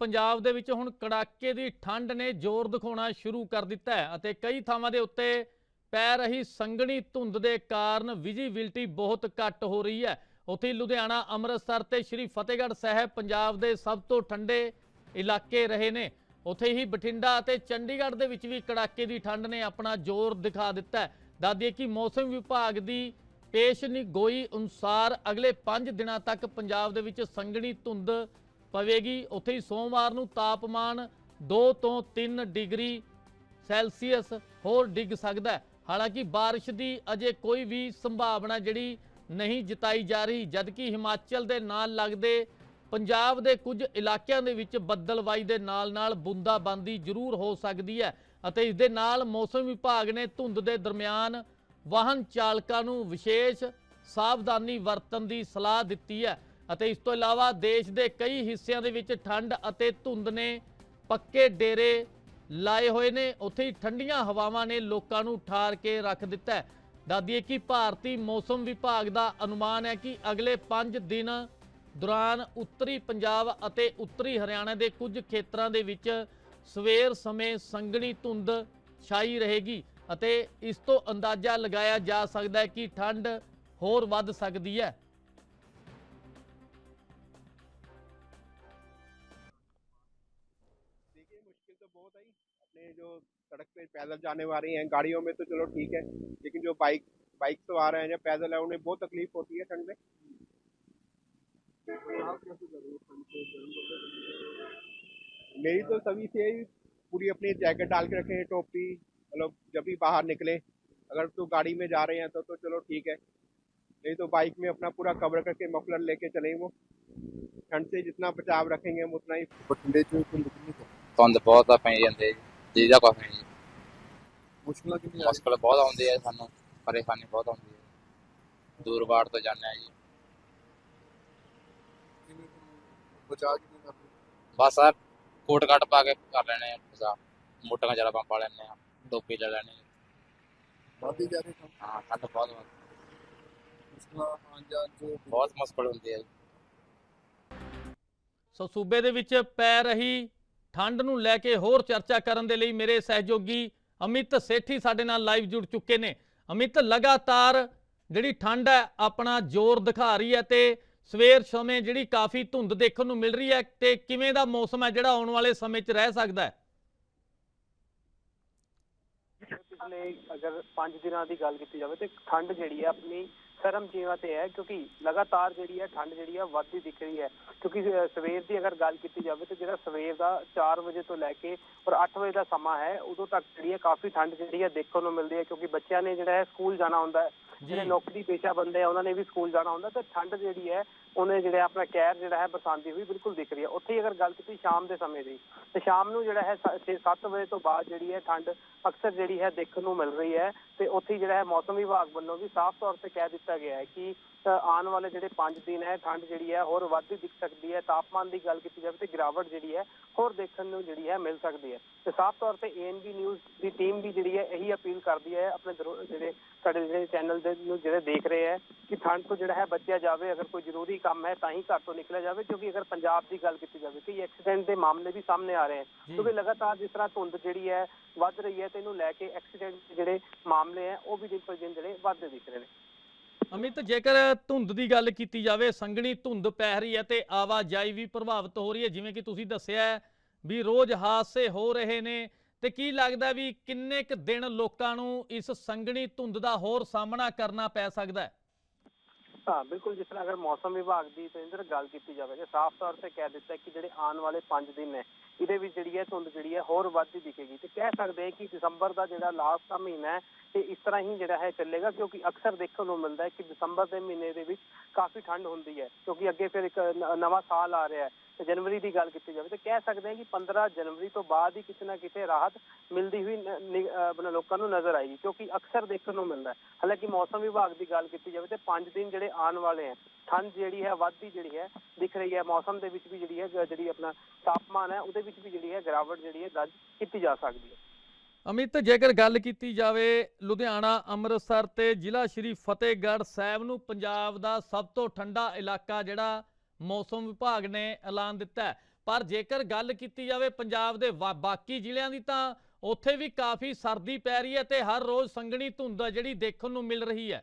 ਪੰਜਾਬ ਦੇ ਵਿੱਚ ਹੁਣ ਕੜਾਕੇ ਦੀ ਠੰਡ ਨੇ ਜ਼ੋਰ ਦਿਖਾਉਣਾ ਸ਼ੁਰੂ ਕਰ ਦਿੱਤਾ ਹੈ ਅਤੇ ਕਈ ਥਾਵਾਂ ਦੇ ਉੱਤੇ ਪੈ ਰਹੀ ਸੰਘਣੀ ਧੁੰਦ ਦੇ ਕਾਰਨ ਵਿਜ਼ੀਬਿਲਟੀ ਬਹੁਤ ਘੱਟ ਹੋ ਰਹੀ ਹੈ। ਉੱਥੇ ਹੀ ਲੁਧਿਆਣਾ, ਅੰਮ੍ਰਿਤਸਰ ਤੇ ਸ਼੍ਰੀ ਫਤਿਹਗੜ੍ਹ ਸਾਹਿਬ ਪੰਜਾਬ ਦੇ ਸਭ ਤੋਂ ਠੰਡੇ ਇਲਾਕੇ ਰਹੇ ਨੇ। ਉੱਥੇ ਹੀ ਬਠਿੰਡਾ ਅਤੇ ਚੰਡੀਗੜ੍ਹ ਦੇ ਵਿੱਚ ਵੀ ਕੜਾਕੇ ਦੀ ਠੰਡ ਨੇ ਆਪਣਾ ਜ਼ੋਰ ਦਿਖਾ ਦਿੱਤਾ ਹੈ। ਦੱਸਦੀਏ ਕਿ ਮੌਸਮ ਵਿਭਾਗ ਦੀ ਪੇਸ਼ਨੀ ਗੋਈ ਅਨੁਸਾਰ ਅਗਲੇ 5 ਦਿਨਾਂ ਤੱਕ ਪੰਜਾਬ ਦੇ ਵਿੱਚ ਸੰਘਣੀ ਧੁੰਦ ਪਵੇਗੀ। ਉੱਥੇ ਹੀ ਸੋਮਵਾਰ ਨੂੰ ਤਾਪਮਾਨ 2 ਤੋਂ 3 ਡਿਗਰੀ ਸੈਲਸੀਅਸ ਹੋਰ ਡਿੱਗ ਸਕਦਾ ਹੈ। ਹਾਲਾਂਕਿ ਬਾਰਿਸ਼ ਦੀ ਅਜੇ ਕੋਈ ਵੀ ਸੰਭਾਵਨਾ ਜਿਹੜੀ ਨਹੀਂ ਜਤਾਈ ਜਾ ਰਹੀ, ਜਦਕਿ ਹਿਮਾਚਲ ਦੇ ਨਾਲ ਲੱਗਦੇ ਪੰਜਾਬ ਦੇ ਕੁਝ ਇਲਾਕਿਆਂ ਦੇ ਵਿੱਚ ਬੱਦਲਵਾਈ ਦੇ ਨਾਲ-ਨਾਲ ਬੂੰਦਾਬਾਂਦੀ ਜ਼ਰੂਰ ਹੋ ਸਕਦੀ ਹੈ ਅਤੇ ਇਸ ਦੇ ਨਾਲ ਮੌਸਮ ਵਿਭਾਗ ਨੇ ਧੁੰਦ ਦੇ ਦਰਮਿਆਨ ਵਾਹਨ ਚਾਲਕਾਂ ਨੂੰ ਵਿਸ਼ੇਸ਼ ਸਾਵਧਾਨੀ ਵਰਤਣ ਦੀ ਸਲਾਹ ਦਿੱਤੀ ਹੈ। ਅਤੇ ਇਸ ਤੋਂ ਇਲਾਵਾ ਦੇਸ਼ ਦੇ ਕਈ ਹਿੱਸਿਆਂ ਦੇ ਵਿੱਚ ਠੰਡ ਅਤੇ ਧੁੰਦ ਨੇ ਪੱਕੇ ਡੇਰੇ ਲਾਏ ਹੋਏ ਨੇ। ਉੱਥੇ ਹੀ ਠੰਡੀਆਂ ਹਵਾਵਾਂ ਨੇ ਲੋਕਾਂ ਨੂੰ ਠਾਰ ਕੇ ਰੱਖ ਦਿੱਤਾ ਹੈ। ਦੱਸਦੀਏ ਕਿ ਭਾਰਤੀ ਮੌਸਮ ਵਿਭਾਗ ਦਾ ਅਨੁਮਾਨ ਹੈ ਕਿ ਅਗਲੇ 5 ਦਿਨ ਦੌਰਾਨ ਉੱਤਰੀ ਪੰਜਾਬ ਅਤੇ ਉੱਤਰੀ ਹਰਿਆਣਾ ਦੇ ਕੁਝ ਖੇਤਰਾਂ ਦੇ ਵਿੱਚ ਸਵੇਰ ਸਮੇਂ ਸੰਘਣੀ ਧੁੰਦ ਛਾਈ ਰਹੇਗੀ ਅਤੇ ਇਸ ਤੋਂ ਅੰਦਾਜ਼ਾ ਲਗਾਇਆ ਜਾ ਸਕਦਾ ਹੈ ਕਿ ਠੰਡ ਹੋਰ ਵੱਧ ਸਕਦੀ ਹੈ। जो सड़क पे पैदल जाने वाले हैं गाड़ियों में तो चलो ठीक है लेकिन जो बाइक बाइक तो आ रहे हैं या पैदल है उन्हें बहुत तकलीफ होती है ठंड में मेरी तो सभी से यही पूरी अपनी जैकेट डाल के रखें टोपी मतलब जब भी बाहर निकले अगर तो गाड़ी में जा रहे हैं तो तो चलो ठीक है नहीं तो बाइक में अपना पूरा कवर करके मफलर लेके चलें वो ठंड से जितना बचाव रखेंगे हम उतना ही ਬਠਿੰਡੇ ਚ ਧੁੰਦ ਕਿੰਨੀ ਕੁ ਹੈ? ਧੁੰਦ ਬਹੁਤ ਆ ਪਈ ਜਾਂਦੇ ਜੀ ਦਾ ਕੁਛ ਨਹੀਂ। ਜੀ ਮੁਸ਼ਕਿਲਾਂ ਕਿੰਨੀ ਆ ਮੁਸ਼ਕਲ ਬਹੁਤ ਆਉਂਦੀ ਹੈ ਸਾਨੂੰ ਪਰੇਸ਼ਾਨੀ ਬਹੁਤ ਆਉਂਦੀ ਹੈ। ਦੂਰ ਬਾੜ ਤੋਂ ਜਾਂਦੇ ਆ ਜੀ। ਕਿਵੇਂ ਬਚਾ ਕਿਵੇਂ ਕਰਦੇ? ਬਸ ਆ ਕੋਟ ਕੱਟ ਪਾ ਕੇ ਕਰ ਲੈਣੇ ਆ ਬਸਾ ਮੋਟੀਆਂ ਜਰਾਬਾਂ ਪਾ ਲੈਣੇ ਆ ਟੋਪੀ ਲੈ ਲੈਣੀ ਵਾਦੀ ਜਾ ਰਹੇ ਕੰਮ। ਹਾਂ ਠੰਡ ਬਹੁਤ ਮੁਸ਼ਕਿਲਾਂ ਆਉਣ ਜਾਣ ਚ ਬਹੁਤ ਮੁਸ਼ਕਲ ਹੁੰਦੀ ਹੈ ਜੀ। ਸੋ ਸੂਬੇ ਦੇ ਵਿੱਚ ਪੈ ਰਹੀ ਠੰਡ ਨੂੰ ਲੈ ਕੇ ਹੋਰ ਚਰਚਾ ਕਰਨ ਦੇ ਲਈ ਮੇਰੇ ਸਹਿਯੋਗੀ ਅਮਿਤ ਸੇਠੀ ਸਾਡੇ ਨਾਲ ਲਾਈਵ ਜੁੜ ਚੁੱਕੇ ਨੇ। ਅਮਿਤ, ਲਗਾਤਾਰ ਜਿਹੜੀ ਠੰਡ ਹੈ, ਆਪਣਾ ਜ਼ੋਰ ਦਿਖਾ ਰਹੀ ਹੈ ਤੇ ਸਵੇਰ ਸਮੇਂ ਜਿਹੜੀ ਕਾਫੀ ਧੁੰਦ ਦੇਖਣ ਨੂੰ ਮਿਲ ਰਹੀ ਹੈ ਤੇ ਕਿਵੇਂ ਦਾ ਮੌਸਮ ਹੈ ਜਿਹੜਾ ਆਉਣ ਵਾਲੇ ਸਮੇਂ 'ਚ ਰਹਿ ਸਕਦਾ ਹੈ? ਪਿਛਲੇ ਅਗਰ 5 ਦਿਨਾਂ ਦੀ ਗੱਲ ਕੀਤੀ ਜਾਵੇ ਤੇ ਠੰਡ ਜਿਹੜੀ ਹੈ ਆਪਣੀ ਸਰਮ ਜੀਵਾ ਤੇ ਹੈ, ਕਿਉਂਕਿ ਲਗਾਤਾਰ ਜਿਹੜੀ ਹੈ ਠੰਡ ਜਿਹੜੀ ਹੈ ਵੱਧਦੀ ਦਿਖ ਰਹੀ ਹੈ। ਕਿਉਂਕਿ ਸਵੇਰ ਦੀ ਅਗਰ ਗੱਲ ਕੀਤੀ ਜਾਵੇ ਤੇ ਜਿਹੜਾ ਸਵੇਰ ਦਾ 4 ਵਜੇ ਤੋਂ ਲੈ ਕੇ ਔਰ 8 ਵਜੇ ਦਾ ਸਮਾਂ ਹੈ, ਉਦੋਂ ਤੱਕ ਜਿਹੜੀ ਹੈ ਕਾਫੀ ਠੰਡ ਜਿਹੜੀ ਹੈ ਦੇਖਣ ਨੂੰ ਮਿਲਦੀ ਹੈ, ਕਿਉਂਕਿ ਬੱਚਿਆਂ ਨੇ ਜਿਹੜਾ ਹੈ ਸਕੂਲ ਜਾਣਾ ਹੁੰਦਾ ਹੈ। ਜਿਹੜੇ ਨੌਕਰੀ ਪੇਸ਼ਾ ਬੰਦੇ ਆ ਉਹਨਾਂ ਨੇ ਵੀ ਸਕੂਲ ਜਾਣਾ ਹੁੰਦਾ ਤੇ ਠੰਡ ਜਿਹੜੀ ਹੈ ਉਹਨੇ ਜਿਹੜਾ ਆਪਣਾ ਕਹਿਰ ਜਿਹੜਾ ਹੈ ਬਰਸਾਉਂਦੀ ਹੋਈ ਬਿਲਕੁਲ ਦਿਖ ਰਹੀ ਹੈ। ਉੱਥੇ ਹੀ ਅਗਰ ਗੱਲ ਕੀਤੀ ਸ਼ਾਮ ਦੇ ਸਮੇਂ ਦੀ ਤੇ ਸ਼ਾਮ ਨੂੰ ਜਿਹੜਾ ਹੈ 6-7 ਵਜੇ ਤੋਂ ਬਾਅਦ ਜਿਹੜੀ ਹੈ ਠੰਡ ਅਕਸਰ ਜਿਹੜੀ ਹੈ ਦੇਖਣ ਨੂੰ ਮਿਲ ਰਹੀ ਹੈ ਤੇ ਉੱਥੇ ਜਿਹੜਾ ਹੈ ਮੌਸਮ ਵਿਭਾਗ ਵੱਲੋਂ ਵੀ ਸਾਫ਼ ਤੌਰ ਤੇ ਕਹਿ ਦਿੱਤਾ ਗਿਆ ਹੈ ਕਿ ਆਉਣ ਵਾਲੇ ਜਿਹੜੇ 5 ਦਿਨ ਹੈ ਠੰਡ ਜਿਹੜੀ ਹੈ ਹੋਰ ਵੱਧਦੀ ਦਿਖ ਸਕਦੀ ਹੈ। ਤਾਪਮਾਨ ਦੀ ਗੱਲ ਕੀਤੀ ਜਾਵੇ ਤੇ ਗਿਰਾਵਟ ਜਿਹੜੀ ਹੈ ਹੋਰ ਦੇਖਣ ਨੂੰ ਜਿਹੜੀ ਹੈ ਮਿਲ ਸਕਦੀ ਹੈ। ਤੇ ਸਾਫ਼ ਤੌਰ ਤੇ ਏਐਨਬੀ ਨਿਊਜ਼ ਦੀ ਟੀਮ ਵੀ ਜਿਹੜੀ ਹੈ ਇਹੀ ਅਪੀਲ ਕਰਦੀ ਹੈ ਆਪਣੇ ਜਿਹੜੇ ਸਾਡੇ ਜਿਹੜੇ ਚੈਨਲ ਦੇ ਨੂੰ ਜਿਹੜੇ ਦੇਖ ਰਹੇ ਹੈ ਕਿ ਠੰਡ ਤੋਂ ਜਿਹੜਾ ਹੈ ਬਚਿਆ ਜਾਵੇ ਅਗਰ ਕੋਈ ਜ਼ਰੂਰੀ ਕੰਮ ਹੈ ਤਾਂ ਹੀ ਘਰ ਤੋਂ ਨਿਕਲਿਆ ਜਾਵੇ ਕਿਉਂਕਿ ਅਗਰ ਪੰਜਾਬ ਦੀ ਗੱਲ ਕੀਤੀ ਜਾਵੇ ਤੇ ਐਕਸੀਡੈਂਟ ਦੇ ਮਾਮਲੇ ਵੀ ਸਾਹਮਣੇ ਆ ਰਹੇ ਹਨ ਕਿਉਂਕਿ ਲਗਾਤਾਰ ਜਿਸ ਤਰ੍ਹਾਂ ਧੁੰਦ ਜਿਹੜੀ ਹੈ ਵੱਧ ਰਹੀ ਹੈ ਤੇ ਇਹਨੂੰ ਲੈ ਕੇ ਐਕਸੀਡੈਂਟ ਜਿਹੜੇ ਮਾਮਲੇ ਹੈ ਉਹ ਵੀ ਦਿਨ ਪਰ ਦਿਨ ਜਿਹੜੇ ਵੱਧਦੇ ਦਿਖ ਰਹੇ ਨੇ। ਅਮਿਤ ਜੇਕਰ ਧੁੰਦ ਦੀ ਗੱਲ ਕੀਤੀ ਜਾਵੇ ਸੰਘਣੀ ਧੁੰਦ ਪੈ ਰਹੀ ਹੈ ਤੇ ਆਵਾਜਾਈ ਵੀ ਪ੍ਰਭਾਵਿਤ ਹੋ ਰਹੀ ਹੈ ਜਿਵੇਂ ਕਿ ਤੁਸੀਂ ਦੱਸਿਆ ਹੈ ਵੀ ਰੋਜ਼ ਹਾਦਸੇ ਹੋ ਰਹੇ ਨੇ ਤੇ ਕੀ ਲੱਗਦਾ ਵੀ ਕਿੰਨੇ ਕੁ ਦਿਨ ਲੋਕਾਂ ਨੂੰ ਇਸ ਸੰਘਣੀ ਧੁੰਦ ਦਾ ਹੋਰ ਸਾਹਮਣਾ ਕਰਨਾ ਪੈ ਸਕਦਾ ਹੈ? ਹਾਂ, ਬਿਲਕੁਲ, ਜਿਸ ਤਰ੍ਹਾਂ ਅਗਰ ਮੌਸਮ ਵਿਭਾਗ ਦੀ ਤੇਂਦਰ ਗੱਲ ਕੀਤੀ ਜਾਵੇ ਤੇ ਸਾਫ਼ ਤੌਰ ਤੇ ਕਹਿ ਦਿੱਤਾ ਕਿ ਜਿਹੜੇ ਆਉਣ ਵਾਲੇ 5 ਦਿਨ ਨੇ ਇਹਦੇ ਵਿੱਚ ਜਿਹੜੀ ਹੈ ਧੁੰਦ ਜਿਹੜੀ ਹੈ ਹੋਰ ਵੱਧਦੀ ਦਿਖੇਗੀ। ਤੇ ਕਹਿ ਸਕਦੇ ਹਾਂ ਕਿ ਦਸੰਬਰ ਦਾ ਜਿਹੜਾ ਲਾਸਟ ਦਾ ਮਹੀਨਾ ਹੈ, ਤੇ ਇਸ ਤਰ੍ਹਾਂ ਹੀ ਜਿਹੜਾ ਹੈ ਚੱਲੇਗਾ, ਕਿਉਂਕਿ ਅਕਸਰ ਦੇਖਣ ਨੂੰ ਮਿਲਦਾ ਹੈ ਕਿ ਦਸੰਬਰ ਦੇ ਮਹੀਨੇ ਦੇ ਵਿੱਚ ਕਾਫੀ ਠੰਡ ਹੁੰਦੀ ਹੈ, ਕਿਉਂਕਿ ਅੱਗੇ ਫਿਰ ਇੱਕ ਨਵਾਂ ਸਾਲ ਆ ਰਿਹਾ ਹੈ। ਤੇ ਜਨਵਰੀ ਦੀ ਗੱਲ ਕੀਤੀ ਜਾਵੇ ਤੇ ਕਹਿ ਸਕਦੇ ਹਾਂ ਕਿ 15 ਜਨਵਰੀ ਤੋਂ ਬਾਅਦ ਹੀ ਕਿਤੇ ਨਾ ਕਿਤੇ ਰਾਹਤ ਮਿਲਦੀ ਹੋਈ ਨ- ਲੋਕਾਂ ਨੂੰ ਨਜ਼ਰ ਆਏਗੀ, ਕਿਉਂਕਿ ਅਕਸਰ ਦੇਖਣ ਨੂੰ ਮਿਲਦਾ ਹੈ। ਹਾਲਾਂਕਿ ਮੌਸਮ ਵਿਭਾਗ ਦੀ ਗੱਲ ਕੀਤੀ ਜਾਵੇ ਤੇ 5 ਦਿਨ ਜਿਹੜੇ ਆਉਣ ਵਾਲੇ ਹੈ, ਠੰਡ ਜਿਹੜੀ ਹੈ ਵੱਧਦੀ ਜਿਹੜੀ ਹੈ ਦਿਖ ਰਹੀ ਹੈ। ਮੌਸਮ ਦੇ ਵਿੱਚ ਵੀ ਜਿਹੜੀ ਹੈ, ਜਿਹੜੀ ਆਪਣਾ ਤਾਪਮਾਨ ਹੈ, ਉਹਦੇ ਵਿੱਚ ਵੀ ਜਿਹੜੀ ਹੈ ਗਿਰਾਵਟ ਜਿਹੜੀ ਹੈ ਦਰਜ ਕੀਤੀ ਜਾ ਸਕਦੀ ਹੈ। ਅਮਿਤ ਜੇਕਰ ਗੱਲ ਕੀਤੀ ਜਾਵੇ ਲੁਧਿਆਣਾ ਅੰਮ੍ਰਿਤਸਰ ਤੇ ਜ਼ਿਲ੍ਹਾ ਸ਼੍ਰੀ ਫਤਿਹਗੜ੍ਹ ਸਾਹਿਬ ਨੂੰ ਪੰਜਾਬ ਦਾ ਸਭ ਤੋਂ ਠੰਡਾ ਇਲਾਕਾ ਜਿਹੜਾ ਮੌਸਮ ਵਿਭਾਗ ਨੇ ਐਲਾਨ ਦਿੱਤਾ ਪਰ ਜੇਕਰ ਗੱਲ ਕੀਤੀ ਜਾਵੇ ਪੰਜਾਬ ਦੇ ਬਾਕੀ ਜ਼ਿਲ੍ਹਿਆਂ ਦੀ ਤਾਂ ਉੱਥੇ ਵੀ ਕਾਫੀ ਸਰਦੀ ਪੈ ਰਹੀ ਹੈ ਤੇ ਹਰ ਰੋਜ਼ ਸੰਘਣੀ ਧੁੰਦ ਜਿਹੜੀ ਦੇਖਣ ਨੂੰ ਮਿਲ ਰਹੀ ਹੈ।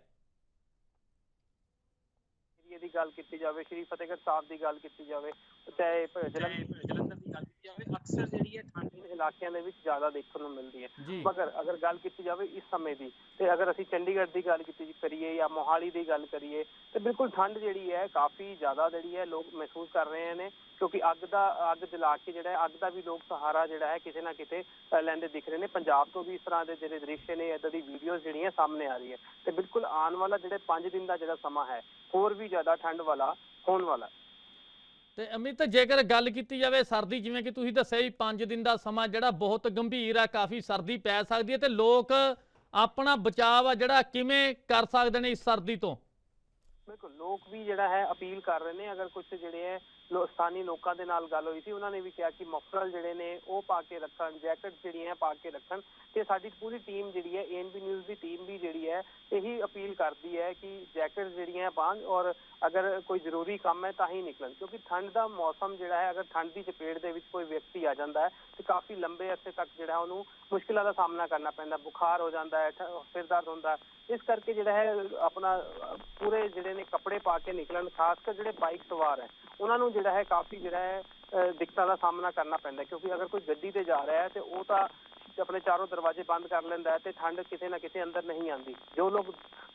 ਦੀ ਗੱਲ ਕੀਤੀ ਜਾਵੇ ਸ਼੍ਰੀ ਫਤਿਹਗੜ੍ਹ ਸਾਹਿਬ ਦੀ ਗੱਲ ਕੀਤੀ ਜਾਵੇ ਚਾਹੇ ਜਲੰਧਰ ਦੀ ਗੱਲ ਕੀਤੀ ਜਾਵੇ ਅਕਸਰ ਜਿਹੜੀ ਹੈ ਠੰਡ ਦੇ ਇਲਾਕਿਆਂ ਦੇ ਵਿੱਚ ਜ਼ਿਆਦਾ ਦੇਖਣ ਨੂੰ ਮਿਲਦੀ ਹੈ। ਮਗਰ ਅਗਰ ਗੱਲ ਕੀਤੀ ਜਾਵੇ ਇਸ ਸਮੇਂ ਦੀ ਤੇ ਅਗਰ ਅਸੀਂ ਚੰਡੀਗੜ੍ਹ ਦੀ ਗੱਲ ਕੀਤੀ ਕਰੀਏ ਜਾਂ ਮੋਹਾਲੀ ਦੀ ਗੱਲ ਕਰੀਏ ਤੇ ਬਿਲਕੁਲ ਠੰਡ ਜਿਹੜੀ ਹੈ ਕਾਫੀ ਜ਼ਿਆਦਾ ਜਿਹੜੀ ਹੈ ਲੋਕ ਮਹਿਸੂਸ ਕਰ ਰਹੇ ਨੇ ਕਿਉਂਕਿ ਅੱਗ ਦਾ ਅੱਗ ਜਲਾ ਕੇ ਜਿਹੜਾ ਹੈ ਅੱਗ ਦਾ ਵੀ ਲੋਕ ਸਹਾਰਾ ਜਿਹੜਾ ਹੈ ਕਿਸੇ ਨਾ ਕਿਤੇ ਲੈਂਦੇ ਦਿਖ ਰਹੇ ਨੇ। ਪੰਜਾਬ ਤੋਂ ਵੀ ਇਸ ਤਰ੍ਹਾਂ ਦੇ ਜਿਹੜੇ ਦ੍ਰਿਸ਼ ਨੇ ਇਦਾਂ ਦੀ ਵੀਡੀਓਜ਼ ਜਿਹੜੀਆਂ ਸਾਹਮਣੇ ਆ ਰਹੀ ਹੈ ਤੇ ਬਿਲਕੁਲ ਆਉਣ ਵਾਲਾ ਜਿਹੜੇ 5 ਦਿਨ ਦਾ ਜਿਹੜਾ ਸਮਾਂ ਹੈ ਹੋਰ ਵੀ ਜ਼ਿਆਦਾ ਠੰਡ ਵਾਲਾ ਹੋਣ ਵਾਲਾ। ਤੇ ਅਮਿਤ, ਜੇਕਰ ਗੱਲ ਕੀਤੀ ਜਾਵੇ ਸਰਦੀ, ਜਿਵੇਂ ਕਿ ਤੁਸੀਂ ਦੱਸਿਆ ਹੀ 5 ਦਿਨ ਦਾ ਸਮਾਂ ਜਿਹੜਾ ਬਹੁਤ ਗੰਭੀਰ ਆ, ਕਾਫੀ ਸਰਦੀ ਪੈ ਸਕਦੀ ਹੈ ਤੇ ਲੋਕ ਆਪਣਾ ਬਚਾਅ ਆ ਜਿਹੜਾ ਕਿਵੇਂ ਕਰ ਸਕਦੇ ਨੇ ਇਸ ਸਰਦੀ ਤੋਂ? ਬਿਲਕੁਲ, ਲੋਕ ਵੀ ਜਿਹੜਾ ਹੈ ਅਪੀਲ ਕਰ ਰਹੇ ਨੇ, ਅਗਰ ਕੁਝ ਜਿਹੜੇ ਹੈ ਲੋ- ਸਥਾਨੀ ਲੋਕਾਂ ਦੇ ਨਾਲ ਗੱਲ ਹੋਈ ਸੀ, ਉਹਨਾਂ ਨੇ ਵੀ ਕਿਹਾ ਕਿ ਮਫਰਲ ਜਿਹੜੇ ਨੇ ਉਹ ਪਾ ਕੇ ਰੱਖਣ, ਜੈਕਟ ਜਿਹੜੀਆਂ ਪਾ ਕੇ ਰੱਖਣ ਤੇ ਸਾਡੀ ਪੂਰੀ ਟੀਮ ਜਿਹੜੀ ਹੈ ਏਐਨਬੀ ਨਿਊਜ਼ ਦੀ ਟੀਮ ਵੀ ਜਿਹੜੀ ਹੈ, ਇਹੀ ਅਪੀਲ ਕਰਦੀ ਹੈ ਕਿ ਜੈਕਟ ਜਿਹੜੀਆਂ ਪਾਉਣ ਔਰ ਅਗਰ ਕੋਈ ਜ਼ਰੂਰੀ ਕੰਮ ਹੈ ਤਾਂ ਹੀ ਨਿਕਲਣ, ਕਿਉਂਕਿ ਠੰਡ ਦਾ ਮੌਸਮ ਜਿਹੜਾ ਹੈ, ਅਗਰ ਠੰਡ ਦੀ ਚਪੇਟ ਦੇ ਵਿੱਚ ਕੋਈ ਵਿਅਕਤੀ ਆ ਜਾਂਦਾ ਹੈ ਤੇ ਕਾਫੀ ਲੰਬੇ ਅਰਸੇ ਤੱਕ ਜਿਹੜਾ ਉਹਨੂੰ ਮੁਸ਼ਕਿਲਾਂ ਦਾ ਸਾਹਮਣਾ ਕਰਨਾ ਪੈਂਦਾ, ਬੁਖਾਰ ਹੋ ਜਾਂਦਾ ਹੈ, ਠ- ਸਿਰ ਦਰਦ ਹੁੰਦਾ ਇਸ ਕਰਕੇ ਜਿਹੜਾ ਹੈ ਆਪਣਾ ਪੂਰੇ ਜਿਹੜੇ ਨੇ ਕੱਪੜੇ ਪਾ ਕੇ ਨਿਕਲਣ, ਖਾਸ ਕਰ ਜਿਹੜੇ ਬਾਈਕ ਸਵਾਰ ਹੈ ਉਹਨਾਂ ਨੂੰ ਜਿਹੜਾ ਹੈ ਕਾਫੀ ਜਿਹੜਾ ਹੈ ਦਿੱਕਤਾਂ ਦਾ ਸਾਹਮਣਾ ਕਰਨਾ ਪੈਂਦਾ ਕਿਉਂਕਿ ਅਗਰ ਕੋਈ ਗੱਡੀ ਤੇ ਜਾ ਰਿਹਾ ਹੈ ਤੇ ਉਹ ਤਾਂ ਆਪਣੇ ਚਾਰੋਂ ਦਰਵਾਜ਼ੇ ਬੰਦ ਕਰ ਲੈਂਦਾ ਤੇ ਠੰਡ ਕਿਤੇ ਨਾ ਕਿਤੇ ਅੰਦਰ ਨਹੀਂ ਆਉਂਦੀ। ਜੋ ਲੋਕ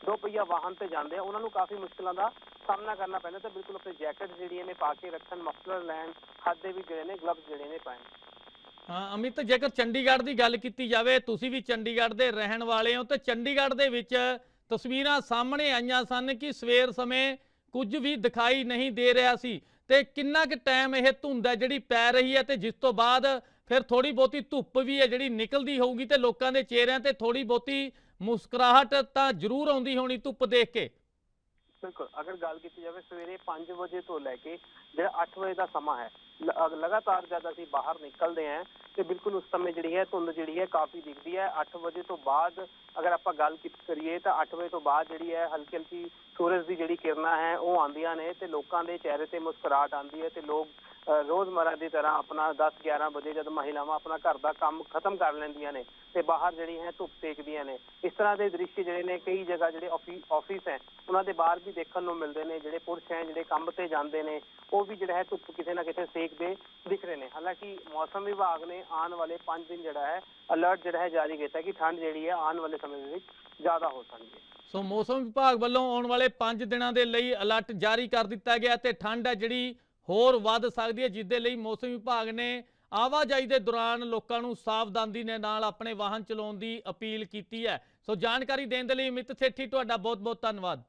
ਦੋ ਪਹੀਆ ਵਾਹਨ ਤੇ ਜਾਂਦੇ ਆ, ਉਹਨਾਂ ਨੂੰ ਕਾਫੀ ਮੁਸ਼ਕਿਲਾਂ ਦਾ ਸਾਹਮਣਾ ਕਰਨਾ ਪੈਂਦਾ ਤੇ ਬਿਲਕੁਲ ਆਪਣੇ ਜੈਕਟ ਜਿਹੜੀਆਂ ਨੇ ਪਾ ਕੇ ਰੱਖਣ, ਮਫਲਰ ਲੈਣ, ਹੱਥ ਦੇ ਵੀ ਜਿਹੜੇ ਨੇ ਗਲਵਸ ਜਿਹੜੇ ਨੇ ਪਾਏ ਹਾਂ, ਅਮਿਤ, ਜੇਕਰ ਚੰਡੀਗੜ੍ਹ ਦੀ ਗੱਲ ਕੀਤੀ ਜਾਵੇ, ਤੁਸੀਂ ਵੀ ਚੰਡੀਗੜ੍ਹ ਦੇ ਰਹਿਣ ਵਾਲੇ ਹੋ ਤੇ ਚੰਡੀਗੜ੍ਹ ਦੇ ਵਿੱਚ ਤਸਵੀਰਾਂ ਸਾਹਮਣੇ ਆਈਆਂ ਸਨ ਕਿ ਸਵੇਰ ਸਮੇਂ ਕੁਝ ਵੀ ਦਿਖਾਈ ਨਹੀਂ ਦੇ ਰਿਹਾ ਸੀ ਤੇ ਕਿੰਨਾ ਕੁ ਟਾਈਮ ਇਹ ਧੁੰਦ ਹੈ ਜਿਹੜੀ ਪੈ ਰਹੀ ਹੈ ਤੇ ਜਿਸ ਤੋਂ ਬਾਅਦ ਫਿਰ ਥੋੜੀ ਬਹੁਤੀ ਧੁੱਪ ਵੀ ਹੈ ਜਿਹੜੀ ਨਿਕਲਦੀ ਹੋਊਗੀ ਤੇ ਲੋਕਾਂ ਦੇ ਚਿਹਰਿਆਂ ਤੇ ਥੋੜੀ ਬਹੁਤੀ ਮੁਸਕਰਾਹਟ ਤਾਂ ਜ਼ਰੂਰ ਆਉਂਦੀ ਹੋਣੀ ਧੁੱਪ ਦੇਖ ਕੇ। ਬਿਲਕੁਲ, ਅਗਰ ਗੱਲ ਕੀਤੀ ਜਾਵੇ ਸਵੇਰੇ 5 ਵਜੇ ਤੋਂ ਲੈ ਕੇ ਜਿਹੜਾ 8 ਵਜੇ ਦਾ ਸਮਾਂ ਹੈ ਲਗਾਤਾਰ ਜਦ ਅਸੀਂ ਬਾਹਰ ਨਿਕਲਦੇ ਹਾਂ ਤੇ ਬਿਲਕੁਲ ਉਸ ਸਮੇਂ ਜਿਹੜੀ ਹੈ ਧੁੰਦ ਜਿਹੜੀ ਹੈ ਕਾਫੀ ਦਿਖਦੀ ਹੈ। 8 ਵਜੇ ਤੋਂ ਬਾਅਦ ਅਗਰ ਆਪਾਂ ਗੱਲ ਕੀ- ਕਰੀਏ ਤਾਂ 8 ਵਜੇ ਤੋਂ ਬਾਅਦ ਜਿਹੜੀ ਹੈ ਹਲਕੀ ਹਲਕੀ ਸੂਰਜ ਦੀ ਜਿਹੜੀ ਕਿਰਨਾਂ ਹੈ ਉਹ ਆਉਂਦੀਆਂ ਨੇ ਤੇ ਲੋਕਾਂ ਦੇ ਚਿਹਰੇ ਤੇ ਮੁਸਕਰਾਹਟ ਆਉਂਦੀ ਹੈ ਤੇ ਲੋਕ ਰੋਜ਼ਮਰਾ ਦੀ ਤਰ੍ਹਾਂ ਆਪਣਾ 10 11 ਵਜੇ ਜਦ ਮਹਿਲਾਵਾਂ ਆਪਣਾ ਘਰ ਦਾ ਕੰਮ ਖਤਮ ਕਰ ਲੈਂਦੀਆਂ ਨੇ ਤੇ ਬਾਹਰ ਜਿਹੜੀ ਹੈ ਧੁੱਪ ਸੇਕਦੀਆਂ ਨੇ, ਇਸ ਤਰ੍ਹਾਂ ਦੇ ਦ੍ਰਿਸ਼ ਜਿਹੜੇ ਨੇ ਕਈ ਜਗ੍ਹਾ ਜਿਹੜੇ ਆਫਿਸ ਹੈ, ਉਹਨਾਂ ਦੇ ਬਾਹਰ ਵੀ ਦੇਖਣ ਨੂੰ ਮਿਲਦੇ ਨੇ, ਜਿਹੜੇ ਪੁਰਸ਼ ਹੈ, ਜਿਹੜੇ ਕੰਮ ਤੇ ਜਾਂਦੇ ਨੇ, ਉਹ ਵੀ ਜਿਹੜਾ ਹੈ ਧੁੱਪ ਕਿਤੇ ਨਾ ਕਿਤੇ ਸੇਕਦੇ ਦਿਖ ਰਹੇ ਨੇ। ਹਾਲਾਂਕਿ ਮੌਸਮ ਵਿਭਾਗ ਨੇ ਆਉਣ ਵਾਲੇ 5 ਦਿਨ ਜਿਹੜਾ ਹੈ ਅਲਰਟ ਜਿਹੜਾ ਹੈ ਜਾਰੀ ਕੀਤਾ ਕਿ ਠੰਡ ਜਿਹੜੀ ਹੈ ਆਉਣ ਵਾਲੇ ਸਮੇਂ ਦੇ ਵਿੱਚ ਜ਼ਿਆਦਾ ਹੋ ਸਕਦੀ ਹੈ। ਸੋ ਮੌਸਮ ਵਿਭਾਗ ਵੱਲੋਂ ਆਉਣ ਵਾਲੇ 5 ਦਿਨਾਂ ਦੇ ਲਈ ਅਲਰਟ ਜਾਰੀ ਕਰ ਦਿੱਤਾ ਗਿਆ ਤੇ ਠੰਡ ਹੈ ਜਿਹੜੀ ਹੋਰ ਵੱਧ ਸਕਦੀ ਹੈ ਜਿਸ ਦੇ ਲਈ ਮੌਸਮ ਵਿਭਾਗ ਨੇ ਆਵਾਜਾਈ ਦੇ ਦੌਰਾਨ ਲੋਕਾਂ ਨੂੰ ਸਾਵਧਾਨੀ ਦੇ ਨਾਲ ਆਪਣੇ ਵਾਹਨ ਚਲਾਉਣ ਦੀ ਅਪੀਲ ਕੀਤੀ ਹੈ। ਸੋ ਜਾਣਕਾਰੀ ਦੇਣ ਦੇ ਲਈ ਅਮਿਤ ਸੇਠੀ, ਤੁਹਾਡਾ ਬਹੁਤ ਬਹੁਤ ਧੰਨਵਾਦ।